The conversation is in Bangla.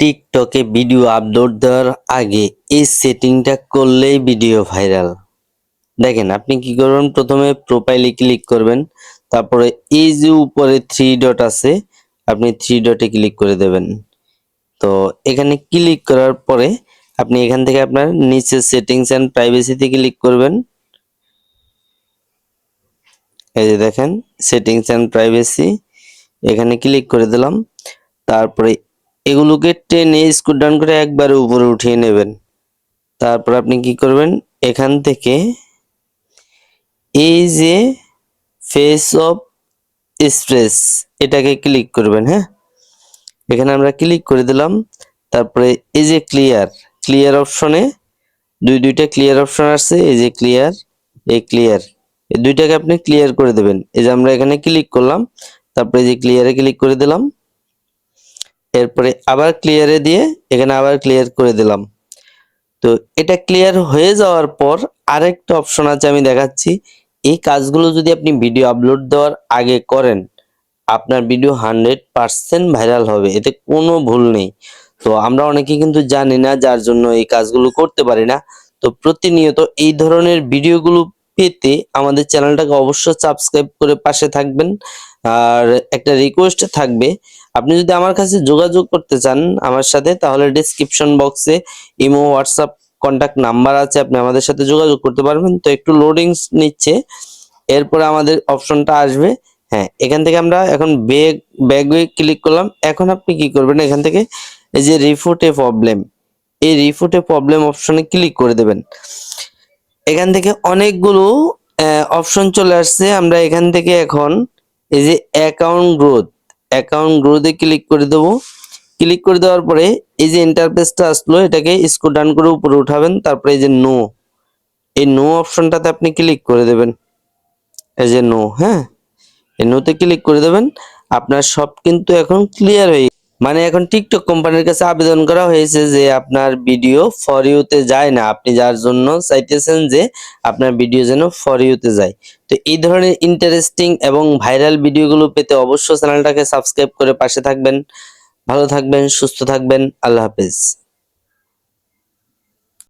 টিকটকে ভিডিও আপলোড দেওয়ার আগে এই সেটিংটা করলেই ভিডিও ভাইরাল। দেখেন, আপনি কি করবেন? প্রথমে প্রোফাইলে ক্লিক করবেন, তারপরে এই যে উপরে থ্রি ডট আছে, আপনি থ্রি ডটে ক্লিক করে দেবেন। তো এখানে ক্লিক করার পরে আপনি এখান থেকে আপনার নিচে সেটিংস অ্যান্ড প্রাইভেসিতে ক্লিক করবেন। এই যে দেখেন সেটিংস অ্যান্ড প্রাইভেসি এখানে ক্লিক করে দিলাম। তারপরে এগুলোকে টেনে স্কুল ডাউন করে একবারে উপরে উঠিয়ে নেবেন। তারপর আপনি কি করবেন? এখান থেকে এই যে ফেস অফ স্প্রেস এটাকে ক্লিক করবেন হ্যাঁ? এখানে আমরা ক্লিক করে দিলাম। তারপরে এই যে ক্লিয়ার ক্লিয়ার অপশনে দুই, দুইটা ক্লিয়ার অপশন আসছে। এই যে ক্লিয়ার এই ক্লিয়ার এই দুইটাকে আপনি ক্লিয়ার করে দেবেন। এই যে আমরা এখানে ক্লিক করলাম। তারপরে এই যে ক্লিয়ারে ক্লিক করে দিলাম। এরপরে আবার ক্লিয়ারে দিয়ে এখানে আবার ক্লিয়ার করে দিলাম। তো এটা ক্লিয়ার হয়ে যাওয়ার পর আরেকটা অপশন আছে আমি দেখাচ্ছি। এই কাজগুলো যদি আপনি ভিডিও আপলোড দেওয়ার আগে করেন, আপনার ভিডিও হান্ড্রেড পার্সেন্ট ভাইরাল হবে, এতে কোনো ভুল নেই। তো আমরা অনেকে কিন্তু জানি না যার জন্য এই কাজগুলো করতে পারি না। তো প্রতিনিয়ত এই ধরনের ভিডিওগুলো পেতে আমাদের চ্যানেলটাকে অবশ্যই সাবস্ক্রাইব করে পাশে থাকবেন। আর একটা রিকোয়েস্ট থাকবে, আপনি যদি আমার কাছে যোগাযোগ করতে চান আমার সাথে, তাহলে ডিসক্রিপশন বক্সে ইমো হোয়াটসঅ্যাপ কন্ট্যাক্ট নাম্বার আছে, আপনি আমাদের সাথে যোগাযোগ করতে পারবেন। তো একটু লোডিংস নিচ্ছে, এরপরে আমাদের অপশনটা আসবে। হ্যাঁ এখান থেকে আমরা এখন ব্যাগ ব্যাগে ক্লিক করলাম। এখন আপনি কি করবেন এখান থেকে? এই যে রিফুটে প্রবলেম এই রিফুটে প্রবলেম অপশনে ক্লিক করে দেবেন। এখান থেকে অনেকগুলো অপশন চলে আসছে। আমরা এখান থেকে এখন এই যে অ্যাকাউন্ট গ্রোথ অ্যাকাউন্ট গ্রোথে ক্লিক করে দেবো। ক্লিক করে দেওয়ার পরে এই যে ইন্টারফেসটা আসলো, এটাকে স্ক্রল ডাউন করে উপরে উঠাবেন। তারপরে এই যে নো এই নো অপশনটাতে আপনি ক্লিক করে দেবেন। এই যে নো হ্যাঁ? এই নোতে ক্লিক করে দেবেন। আপনার সব কিন্তু এখন ক্লিয়ার হয়ে মানে এখন টিকটক কোম্পানির কাছে আবেদন করা হয়েছে যে আপনার ভিডিও ফর ইউতে যায় না। আপনি যার জন্য চাইতেছেন যে আপনার ভিডিও যেন ফর ইউতে যায়। তো এই ধরনের ইন্টারেস্টিং এবং ভাইরাল ভিডিওগুলো পেতে অবশ্য চ্যানেলটাকে সাবস্ক্রাইব করে পাশে থাকবেন। ভালো থাকবেন, সুস্থ থাকবেন। আল্লাহ হাফেজ।